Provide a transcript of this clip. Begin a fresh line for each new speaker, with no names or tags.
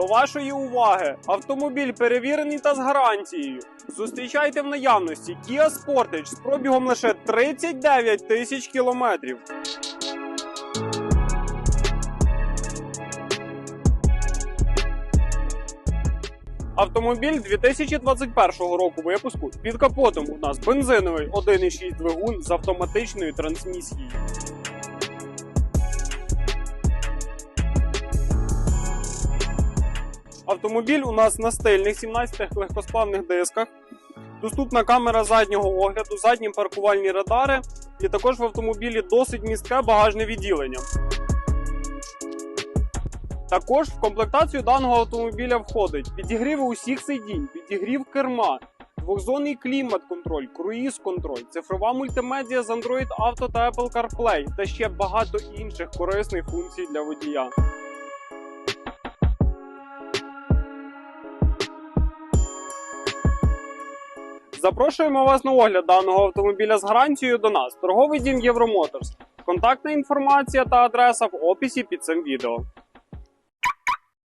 До вашої уваги, автомобіль перевірений та з гарантією. Зустрічайте в наявності Kia Sportage з пробігом лише 39 тисяч кілометрів. Автомобіль 2021 року випуску під капотом у нас бензиновий 1,6 двигун з автоматичною трансмісією. Автомобіль у нас на стильних 17 легкосплавних дисках. Доступна камера заднього огляду, задні паркувальні радари, і також в автомобілі досить містке багажне відділення. Також в комплектацію даного автомобіля входить підігрів усіх сидінь, підігрів керма, двохзонний клімат-контроль, круїз-контроль, цифрова мультимедіа з Android Auto та Apple CarPlay та ще багато інших корисних функцій для водія. Запрошуємо вас на огляд даного автомобіля з гарантією до нас. Торговий дім Євромоторс. Контактна інформація та адреса в описі під цим відео.